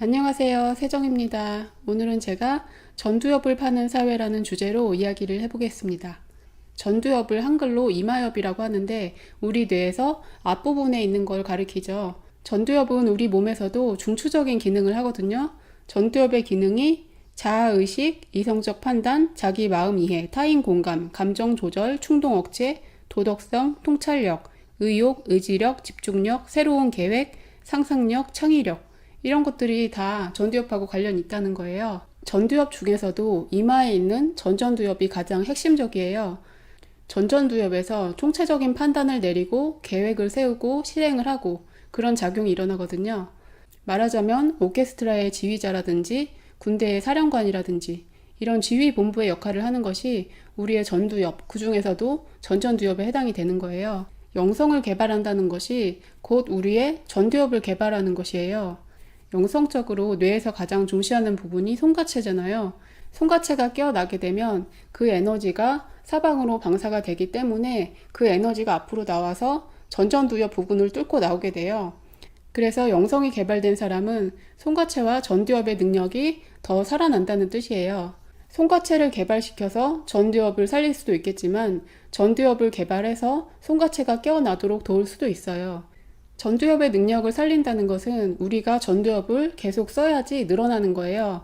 안녕하세요. 세정입니다. 오늘은 제가 전두엽을 파는 사회라는 주제로 이야기를 해보겠습니다. 전두엽을 한글로 이마엽이라고 하는데 우리 뇌에서 앞부분에 있는 걸 가리키죠. 전두엽은 우리 몸에서도 중추적인 기능을 하거든요. 전두엽의 기능이 자아의식, 이성적 판단, 자기 마음 이해, 타인 공감, 감정 조절, 충동 억제, 도덕성, 통찰력, 의욕, 의지력, 집중력, 새로운 계획, 상상력, 창의력, 이런 것들이 다 전두엽하고 관련이 있다는 거예요. 전두엽 중에서도 이마에 있는 전전두엽이 가장 핵심적이에요. 전전두엽에서 총체적인 판단을 내리고 계획을 세우고 실행을 하고 그런 작용이 일어나거든요. 말하자면 오케스트라의 지휘자라든지 군대의 사령관이라든지 이런 지휘 본부의 역할을 하는 것이 우리의 전두엽, 그 중에서도 전전두엽에 해당이 되는 거예요. 영성을 개발한다는 것이 곧 우리의 전두엽을 개발하는 것이에요. 영성적으로 뇌에서 가장 중시하는 부분이 송가체잖아요. 송가체가 깨어나게 되면 그 에너지가 사방으로 방사가 되기 때문에 그 에너지가 앞으로 나와서 전전두엽 부분을 뚫고 나오게 돼요. 그래서 영성이 개발된 사람은 송가체와 전두엽의 능력이 더 살아난다는 뜻이에요. 송가체를 개발시켜서 전두엽을 살릴 수도 있겠지만 전두엽을 개발해서 송가체가 깨어나도록 도울 수도 있어요. 전두엽의 능력을 살린다는 것은 우리가 전두엽을 계속 써야지 늘어나는 거예요.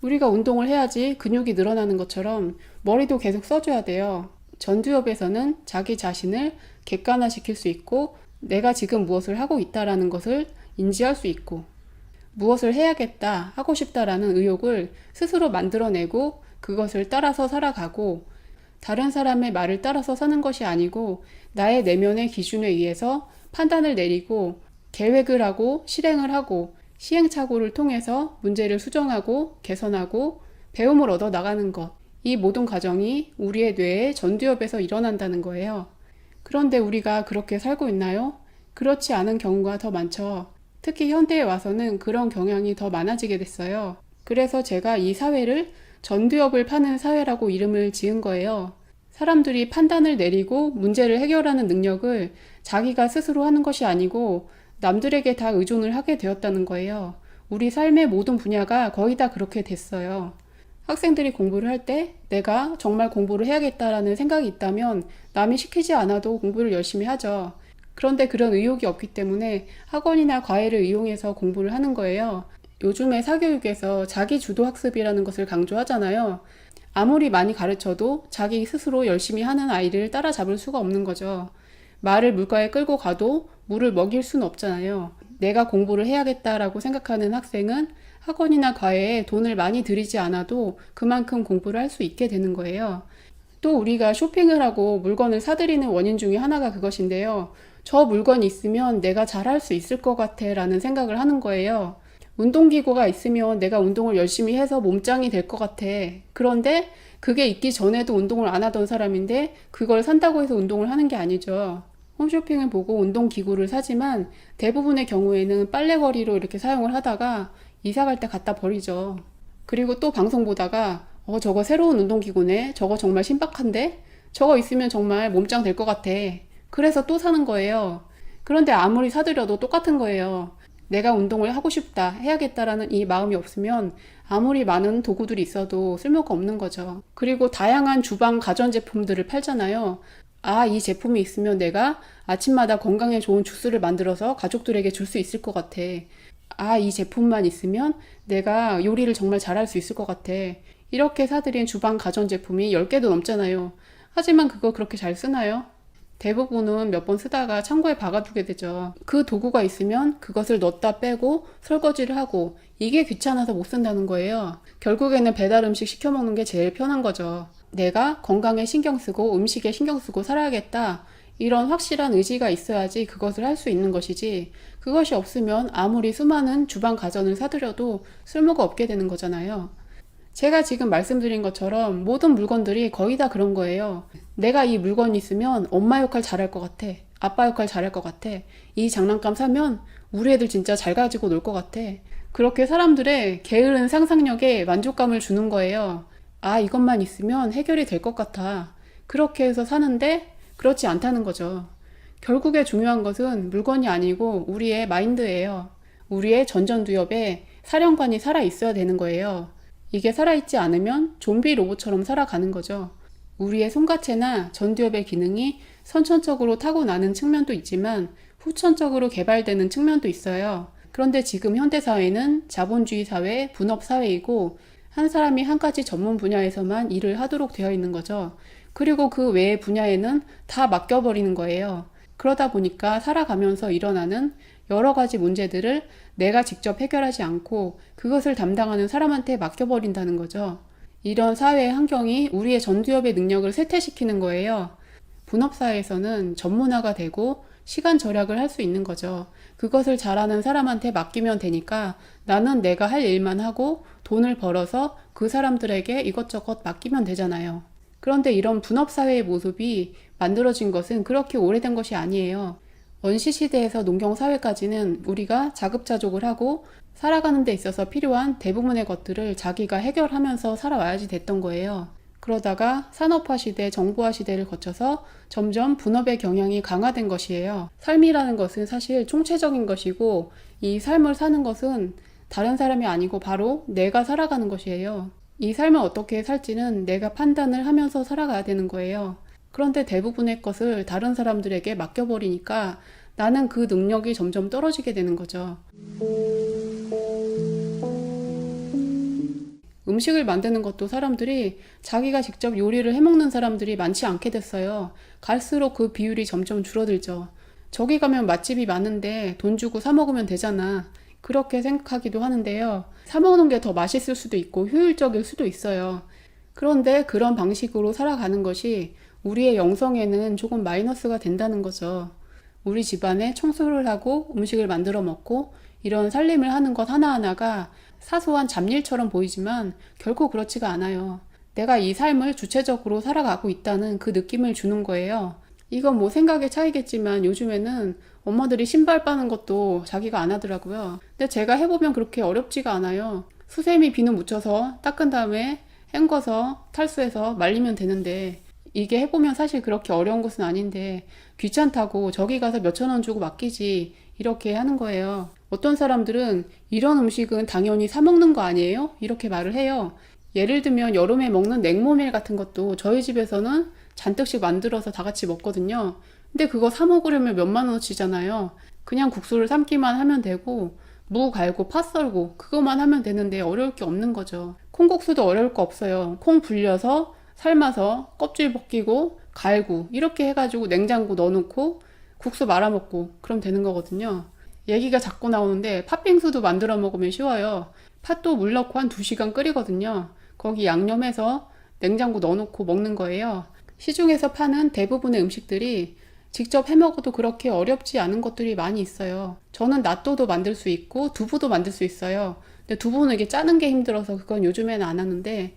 우리가 운동을 해야지 근육이 늘어나는 것처럼 머리도 계속 써줘야 돼요. 전두엽에서는 자기 자신을 객관화시킬 수 있고 내가 지금 무엇을 하고 있다라는 것을 인지할 수 있고 무엇을 해야겠다, 하고 싶다라는 의욕을 스스로 만들어내고 그것을 따라서 살아가고 다른 사람의 말을 따라서 사는 것이 아니고 나의 내면의 기준에 의해서 판단을 내리고 계획을 하고 실행을 하고 시행착오를 통해서 문제를 수정하고 개선하고 배움을 얻어 나가는 것. 이 모든 과정이 우리의 뇌의 전두엽에서 일어난다는 거예요. 그런데 우리가 그렇게 살고 있나요? 그렇지 않은 경우가 더 많죠. 특히 현대에 와서는 그런 경향이 더 많아지게 됐어요. 그래서 제가 이 사회를 전두엽을 파는 사회라고 이름을 지은 거예요. 사람들이 판단을 내리고 문제를 해결하는 능력을 자기가 스스로 하는 것이 아니고 남들에게 다 의존을 하게 되었다는 거예요. 우리 삶의 모든 분야가 거의 다 그렇게 됐어요. 학생들이 공부를 할 때 내가 정말 공부를 해야겠다라는 생각이 있다면 남이 시키지 않아도 공부를 열심히 하죠. 그런데 그런 의욕이 없기 때문에 학원이나 과외를 이용해서 공부를 하는 거예요. 요즘에 사교육에서 자기 주도 학습이라는 것을 강조하잖아요. 아무리 많이 가르쳐도 자기 스스로 열심히 하는 아이를 따라잡을 수가 없는 거죠. 말을 물가에 끌고 가도 물을 먹일 수는 없잖아요. 내가 공부를 해야겠다라고 생각하는 학생은 학원이나 과외에 돈을 많이 들이지 않아도 그만큼 공부를 할 수 있게 되는 거예요. 또 우리가 쇼핑을 하고 물건을 사들이는 원인 중에 하나가 그것인데요. 저 물건이 있으면 내가 잘할 수 있을 것 같아 라는 생각을 하는 거예요. 운동기구가 있으면 내가 운동을 열심히 해서 몸짱이 될 것 같아. 그런데 그게 있기 전에도 운동을 안 하던 사람인데 그걸 산다고 해서 운동을 하는 게 아니죠. 홈쇼핑을 보고 운동기구를 사지만 대부분의 경우에는 빨래거리로 이렇게 사용을 하다가 이사 갈 때 갖다 버리죠. 그리고 또 방송 보다가 어, 저거 새로운 운동기구네. 저거 정말 신박한데? 저거 있으면 정말 몸짱 될 것 같아. 그래서 또 사는 거예요. 그런데 아무리 사들여도 똑같은 거예요. 내가 운동을 하고 싶다, 해야겠다라는 이 마음이 없으면 아무리 많은 도구들이 있어도 쓸모가 없는 거죠. 그리고 다양한 주방 가전제품들을 팔잖아요. 아, 이 제품이 있으면 내가 아침마다 건강에 좋은 주스를 만들어서 가족들에게 줄 수 있을 것 같아. 아, 이 제품만 있으면 내가 요리를 정말 잘할 수 있을 것 같아. 이렇게 사들인 주방 가전제품이 10개도 넘잖아요. 하지만 그거 그렇게 잘 쓰나요? 대부분은 몇 번 쓰다가 창고에 박아두게 되죠. 그 도구가 있으면 그것을 넣었다 빼고 설거지를 하고 이게 귀찮아서 못 쓴다는 거예요. 결국에는 배달 음식 시켜 먹는 게 제일 편한 거죠. 내가 건강에 신경 쓰고 음식에 신경 쓰고 살아야겠다. 이런 확실한 의지가 있어야지 그것을 할 수 있는 것이지 그것이 없으면 아무리 수많은 주방 가전을 사들여도 쓸모가 없게 되는 거잖아요. 제가 지금 말씀드린 것처럼 모든 물건들이 거의 다 그런 거예요. 내가 이 물건 있으면 엄마 역할 잘할 것 같아. 아빠 역할 잘할 것 같아. 이 장난감 사면 우리 애들 진짜 잘 가지고 놀 것 같아. 그렇게 사람들의 게으른 상상력에 만족감을 주는 거예요. 아, 이것만 있으면 해결이 될 것 같아. 그렇게 해서 사는데 그렇지 않다는 거죠. 결국에 중요한 것은 물건이 아니고 우리의 마인드예요. 우리의 전전두엽에 사령관이 살아 있어야 되는 거예요. 이게 살아있지 않으면 좀비 로봇처럼 살아가는 거죠. 우리의 손가체나 전두엽의 기능이 선천적으로 타고나는 측면도 있지만 후천적으로 개발되는 측면도 있어요. 그런데 지금 현대사회는 자본주의 사회, 분업 사회이고 한 사람이 한 가지 전문 분야에서만 일을 하도록 되어 있는 거죠. 그리고 그 외의 분야에는 다 맡겨버리는 거예요. 그러다 보니까 살아가면서 일어나는 여러 가지 문제들을 내가 직접 해결하지 않고 그것을 담당하는 사람한테 맡겨버린다는 거죠. 이런 사회의 환경이 우리의 전두엽의 능력을 쇠퇴시키는 거예요. 분업사회에서는 전문화가 되고 시간 절약을 할 수 있는 거죠. 그것을 잘하는 사람한테 맡기면 되니까 나는 내가 할 일만 하고 돈을 벌어서 그 사람들에게 이것저것 맡기면 되잖아요. 그런데 이런 분업사회의 모습이 만들어진 것은 그렇게 오래된 것이 아니에요. 원시시대에서 농경사회까지는 우리가 자급자족을 하고 살아가는 데 있어서 필요한 대부분의 것들을 자기가 해결하면서 살아와야지 됐던 거예요. 그러다가 산업화 시대, 정보화 시대를 거쳐서 점점 분업의 경향이 강화된 것이에요. 삶이라는 것은 사실 총체적인 것이고 이 삶을 사는 것은 다른 사람이 아니고 바로 내가 살아가는 것이에요. 이 삶을 어떻게 살지는 내가 판단을 하면서 살아가야 되는 거예요. 그런데 대부분의 것을 다른 사람들에게 맡겨버리니까 나는 그 능력이 점점 떨어지게 되는 거죠. 음식을 만드는 것도 사람들이 자기가 직접 요리를 해먹는 사람들이 많지 않게 됐어요. 갈수록 그 비율이 점점 줄어들죠. 저기 가면 맛집이 많은데 돈 주고 사 먹으면 되잖아. 그렇게 생각하기도 하는데요. 사 먹는 게 더 맛있을 수도 있고 효율적일 수도 있어요. 그런데 그런 방식으로 살아가는 것이 우리의 영성에는 조금 마이너스가 된다는 거죠. 우리 집안에 청소를 하고 음식을 만들어 먹고 이런 살림을 하는 것 하나하나가 사소한 잡일처럼 보이지만 결코 그렇지가 않아요. 내가 이 삶을 주체적으로 살아가고 있다는 그 느낌을 주는 거예요. 이건 뭐 생각의 차이겠지만 요즘에는 엄마들이 신발 빠는 것도 자기가 안 하더라고요. 근데 제가 해보면 그렇게 어렵지가 않아요. 수세미 비누 묻혀서 닦은 다음에 헹궈서 탈수해서 말리면 되는데 이게 해보면 사실 그렇게 어려운 것은 아닌데 귀찮다고 저기 가서 몇천 원 주고 맡기지 이렇게 하는 거예요. 어떤 사람들은 이런 음식은 당연히 사 먹는 거 아니에요? 이렇게 말을 해요. 예를 들면 여름에 먹는 냉모밀 같은 것도 저희 집에서는 잔뜩씩 만들어서 다 같이 먹거든요. 근데 그거 사 먹으려면 몇만 원어치잖아요. 그냥 국수를 삶기만 하면 되고 무 갈고 파 썰고 그것만 하면 되는데 어려울 게 없는 거죠. 콩국수도 어려울 거 없어요. 콩 불려서 삶아서 껍질 벗기고 갈고 이렇게 해가지고 냉장고 넣어놓고 국수 말아먹고 그럼 되는 거거든요. 얘기가 자꾸 나오는데 팥빙수도 만들어 먹으면 쉬워요. 팥도 물 넣고 한 2시간 끓이거든요. 거기 양념해서 냉장고 넣어놓고 먹는 거예요. 시중에서 파는 대부분의 음식들이 직접 해 먹어도 그렇게 어렵지 않은 것들이 많이 있어요. 저는 낫또도 만들 수 있고 두부도 만들 수 있어요. 근데 두부는 이게 짜는 게 힘들어서 그건 요즘에는 안 하는데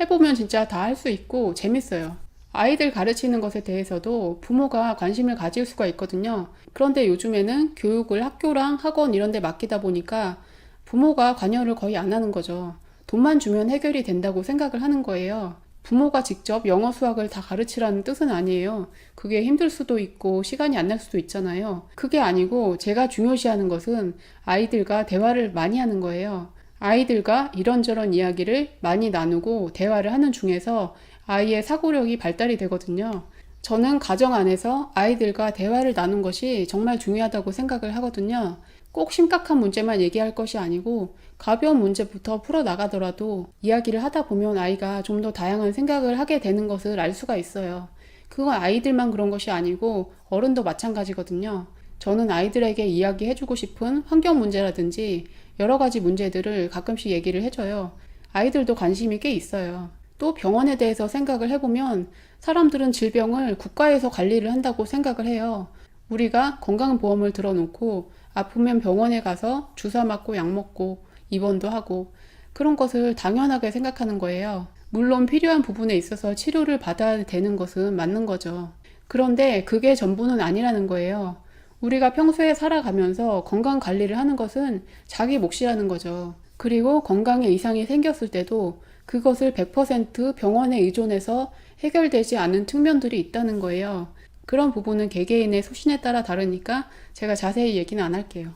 해보면 진짜 다 할 수 있고 재밌어요. 아이들 가르치는 것에 대해서도 부모가 관심을 가질 수가 있거든요. 그런데 요즘에는 교육을 학교랑 학원 이런 데 맡기다 보니까 부모가 관여를 거의 안 하는 거죠. 돈만 주면 해결이 된다고 생각을 하는 거예요. 부모가 직접 영어 수학을 다 가르치라는 뜻은 아니에요. 그게 힘들 수도 있고 시간이 안 날 수도 있잖아요. 그게 아니고 제가 중요시하는 것은 아이들과 대화를 많이 하는 거예요. 아이들과 이런저런 이야기를 많이 나누고 대화를 하는 중에서 아이의 사고력이 발달이 되거든요. 저는 가정 안에서 아이들과 대화를 나눈 것이 정말 중요하다고 생각을 하거든요. 꼭 심각한 문제만 얘기할 것이 아니고 가벼운 문제부터 풀어 나가더라도 이야기를 하다 보면 아이가 좀 더 다양한 생각을 하게 되는 것을 알 수가 있어요. 그건 아이들만 그런 것이 아니고 어른도 마찬가지거든요. 저는 아이들에게 이야기해주고 싶은 환경 문제라든지 여러 가지 문제들을 가끔씩 얘기를 해줘요. 아이들도 관심이 꽤 있어요. 또 병원에 대해서 생각을 해보면 사람들은 질병을 국가에서 관리를 한다고 생각을 해요. 우리가 건강보험을 들어놓고 아프면 병원에 가서 주사 맞고 약 먹고 입원도 하고 그런 것을 당연하게 생각하는 거예요. 물론 필요한 부분에 있어서 치료를 받아야 되는 것은 맞는 거죠. 그런데 그게 전부는 아니라는 거예요. 우리가 평소에 살아가면서 건강 관리를 하는 것은 자기 몫이라는 거죠. 그리고 건강에 이상이 생겼을 때도 그것을 100% 병원에 의존해서 해결되지 않은 측면들이 있다는 거예요. 그런 부분은 개개인의 소신에 따라 다르니까 제가 자세히 얘기는 안 할게요.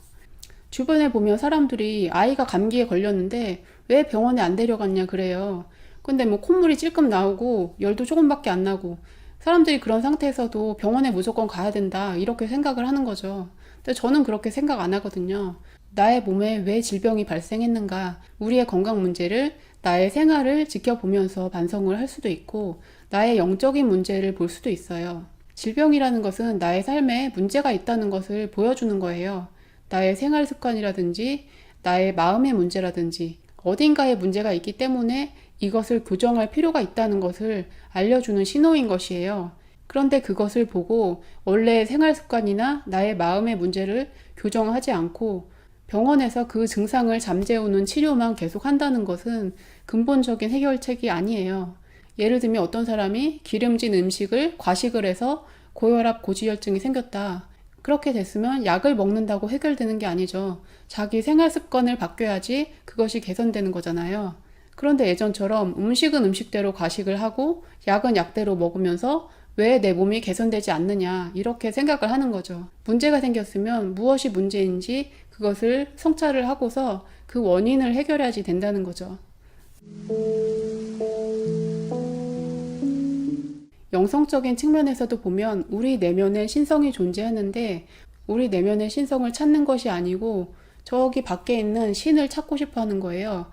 주변에 보면 사람들이 아이가 감기에 걸렸는데 왜 병원에 안 데려갔냐 그래요. 근데 뭐 콧물이 찔끔 나오고 열도 조금밖에 안 나고 사람들이 그런 상태에서도 병원에 무조건 가야 된다 이렇게 생각을 하는 거죠. 근데 저는 그렇게 생각 안 하거든요. 나의 몸에 왜 질병이 발생했는가, 우리의 건강 문제를 나의 생활을 지켜보면서 반성을 할 수도 있고, 나의 영적인 문제를 볼 수도 있어요. 질병이라는 것은 나의 삶에 문제가 있다는 것을 보여주는 거예요. 나의 생활 습관이라든지, 나의 마음의 문제라든지, 어딘가에 문제가 있기 때문에 이것을 교정할 필요가 있다는 것을 알려주는 신호인 것이에요. 그런데 그것을 보고 원래의 생활 습관이나 나의 마음의 문제를 교정하지 않고 병원에서 그 증상을 잠재우는 치료만 계속 한다는 것은 근본적인 해결책이 아니에요. 예를 들면 어떤 사람이 기름진 음식을 과식을 해서 고혈압, 고지혈증이 생겼다. 그렇게 됐으면 약을 먹는다고 해결되는 게 아니죠. 자기 생활 습관을 바뀌어야지 그것이 개선되는 거잖아요. 그런데 예전처럼 음식은 음식대로 과식을 하고 약은 약대로 먹으면서 왜 내 몸이 개선되지 않느냐 이렇게 생각을 하는 거죠. 문제가 생겼으면 무엇이 문제인지 그것을 성찰을 하고서 그 원인을 해결해야지 된다는 거죠. 영성적인 측면에서도 보면 우리 내면에 신성이 존재하는데 우리 내면의 신성을 찾는 것이 아니고 저기 밖에 있는 신을 찾고 싶어 하는 거예요.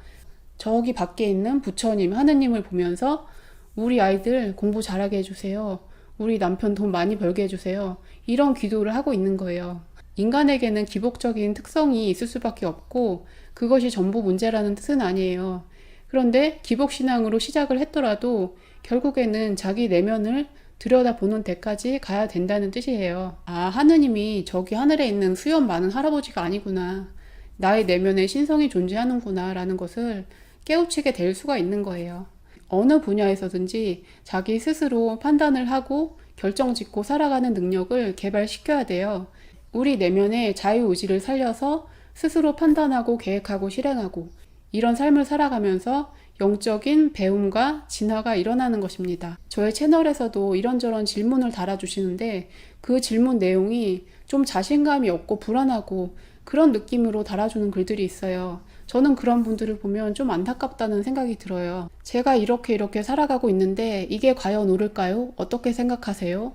저기 밖에 있는 부처님, 하느님을 보면서 우리 아이들 공부 잘하게 해주세요. 우리 남편 돈 많이 벌게 해주세요. 이런 기도를 하고 있는 거예요. 인간에게는 기복적인 특성이 있을 수밖에 없고 그것이 전부 문제라는 뜻은 아니에요. 그런데 기복신앙으로 시작을 했더라도 결국에는 자기 내면을 들여다보는 데까지 가야 된다는 뜻이에요. 아, 하느님이 저기 하늘에 있는 수염 많은 할아버지가 아니구나. 나의 내면에 신성이 존재하는구나. 라는 것을 깨우치게 될 수가 있는 거예요. 어느 분야에서든지 자기 스스로 판단을 하고 결정 짓고 살아가는 능력을 개발시켜야 돼요. 우리 내면의 자유의지를 살려서 스스로 판단하고 계획하고 실행하고 이런 삶을 살아가면서 영적인 배움과 진화가 일어나는 것입니다. 저의 채널에서도 이런저런 질문을 달아주시는데 그 질문 내용이 좀 자신감이 없고 불안하고 그런 느낌으로 달아주는 글들이 있어요. 저는 그런 분들을 보면 좀 안타깝다는 생각이 들어요. 제가 이렇게 이렇게 살아가고 있는데 이게 과연 옳을까요? 어떻게 생각하세요?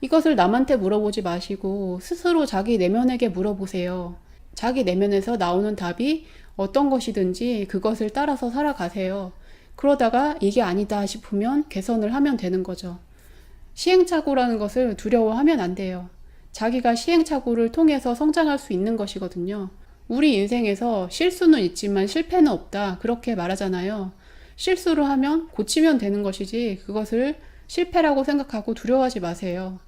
이것을 남한테 물어보지 마시고 스스로 자기 내면에게 물어보세요. 자기 내면에서 나오는 답이 어떤 것이든지 그것을 따라서 살아가세요. 그러다가 이게 아니다 싶으면 개선을 하면 되는 거죠. 시행착오라는 것을 두려워하면 안 돼요. 자기가 시행착오를 통해서 성장할 수 있는 것이거든요. 우리 인생에서 실수는 있지만 실패는 없다. 그렇게 말하잖아요. 실수를 하면 고치면 되는 것이지 그것을 실패라고 생각하고 두려워하지 마세요.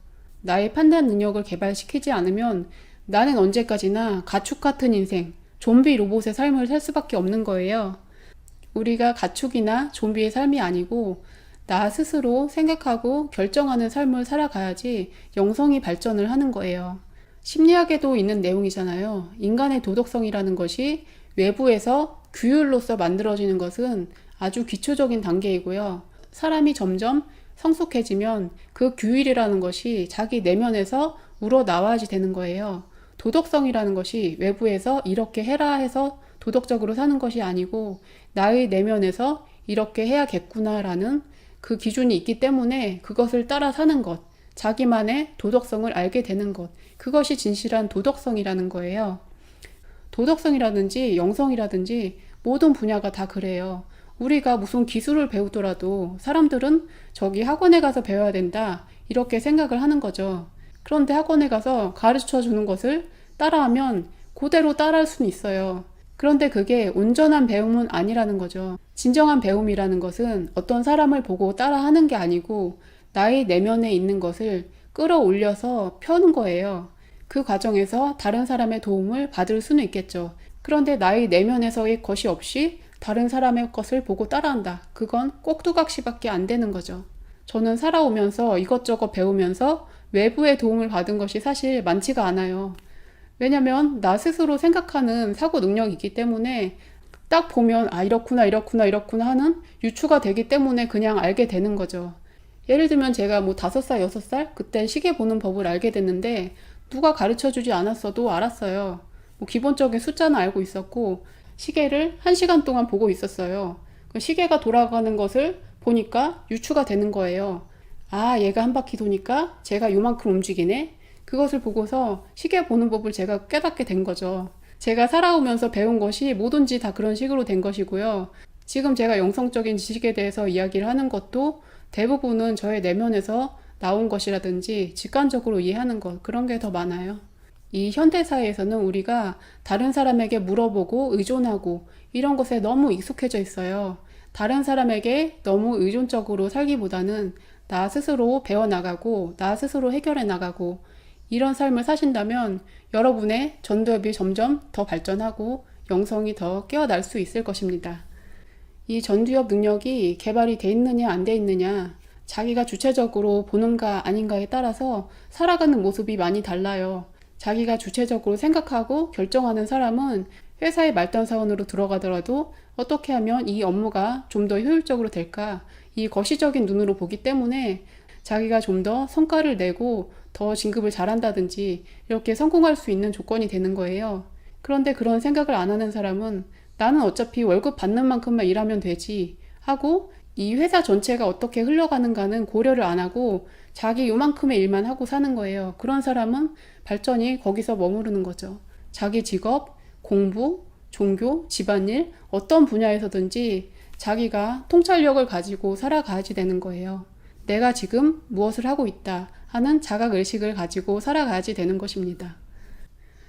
나의 판단 능력을 개발시키지 않으면 나는 언제까지나 가축 같은 인생, 좀비 로봇의 삶을 살 수밖에 없는 거예요. 우리가 가축이나 좀비의 삶이 아니고 나 스스로 생각하고 결정하는 삶을 살아가야지 영성이 발전을 하는 거예요. 심리학에도 있는 내용이잖아요. 인간의 도덕성이라는 것이 외부에서 규율로서 만들어지는 것은 아주 기초적인 단계이고요. 사람이 점점 성숙해지면 그 규율이라는 것이 자기 내면에서 우러 나와야지 되는 거예요. 도덕성이라는 것이 외부에서 이렇게 해라 해서 도덕적으로 사는 것이 아니고 나의 내면에서 이렇게 해야겠구나라는 그 기준이 있기 때문에 그것을 따라 사는 것, 자기만의 도덕성을 알게 되는 것, 그것이 진실한 도덕성이라는 거예요. 도덕성이라든지 영성이라든지 모든 분야가 다 그래요. 우리가 무슨 기술을 배우더라도 사람들은 저기 학원에 가서 배워야 된다. 이렇게 생각을 하는 거죠. 그런데 학원에 가서 가르쳐 주는 것을 따라하면 그대로 따라할 수는 있어요. 그런데 그게 온전한 배움은 아니라는 거죠. 진정한 배움이라는 것은 어떤 사람을 보고 따라 하는 게 아니고 나의 내면에 있는 것을 끌어올려서 펴는 거예요. 그 과정에서 다른 사람의 도움을 받을 수는 있겠죠. 그런데 나의 내면에서의 것이 없이 다른 사람의 것을 보고 따라한다. 그건 꼭두각시밖에 안 되는 거죠. 저는 살아오면서 이것저것 배우면서 외부의 도움을 받은 것이 사실 많지가 않아요. 왜냐면 나 스스로 생각하는 사고 능력이 있기 때문에 딱 보면 아 이렇구나 이렇구나 이렇구나 하는 유추가 되기 때문에 그냥 알게 되는 거죠. 예를 들면 제가 뭐 다섯 살 여섯 살 그때 시계 보는 법을 알게 됐는데 누가 가르쳐 주지 않았어도 알았어요. 뭐 기본적인 숫자는 알고 있었고 시계를 1시간 동안 보고 있었어요. 그 시계가 돌아가는 것을 보니까 유추가 되는 거예요. 아, 얘가 한 바퀴 도니까 제가 요만큼 움직이네. 그것을 보고서 시계 보는 법을 제가 깨닫게 된 거죠. 제가 살아오면서 배운 것이 뭐든지 다 그런 식으로 된 것이고요. 지금 제가 영성적인 지식에 대해서 이야기를 하는 것도 대부분은 저의 내면에서 나온 것이라든지 직관적으로 이해하는 것, 그런 게 더 많아요. 이 현대사회에서는 우리가 다른 사람에게 물어보고 의존하고 이런 것에 너무 익숙해져 있어요. 다른 사람에게 너무 의존적으로 살기보다는 나 스스로 배워나가고 나 스스로 해결해 나가고 이런 삶을 사신다면 여러분의 전도협이 점점 더 발전하고 영성이 더 깨어날 수 있을 것입니다. 이 전두엽 능력이 개발이 돼 있느냐 안 돼 있느냐 자기가 주체적으로 보는가 아닌가에 따라서 살아가는 모습이 많이 달라요. 자기가 주체적으로 생각하고 결정하는 사람은 회사의 말단 사원으로 들어가더라도 어떻게 하면 이 업무가 좀 더 효율적으로 될까 이 거시적인 눈으로 보기 때문에 자기가 좀 더 성과를 내고 더 진급을 잘한다든지 이렇게 성공할 수 있는 조건이 되는 거예요. 그런데 그런 생각을 안 하는 사람은 나는 어차피 월급 받는 만큼만 일하면 되지 하고 이 회사 전체가 어떻게 흘러가는가는 고려를 안 하고 자기 요만큼의 일만 하고 사는 거예요. 그런 사람은 발전이 거기서 머무르는 거죠. 자기 직업, 공부, 종교, 집안일, 어떤 분야에서든지 자기가 통찰력을 가지고 살아가야지 되는 거예요. 내가 지금 무엇을 하고 있다 하는 자각 의식을 가지고 살아가야지 되는 것입니다.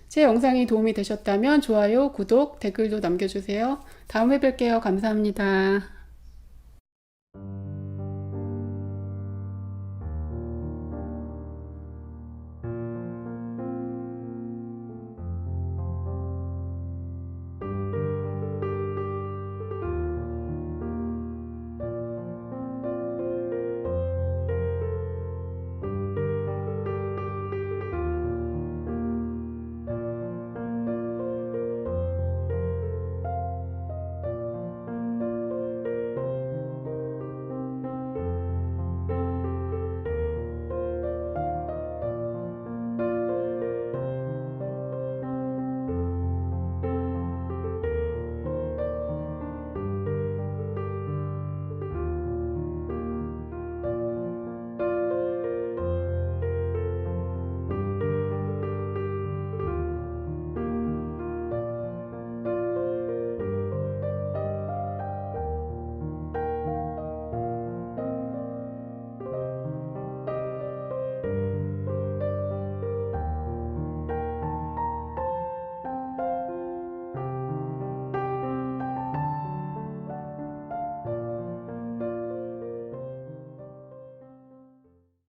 제 영상이 도움이 되셨다면 좋아요, 구독, 댓글도 남겨주세요. 다음에 뵐게요. 감사합니다.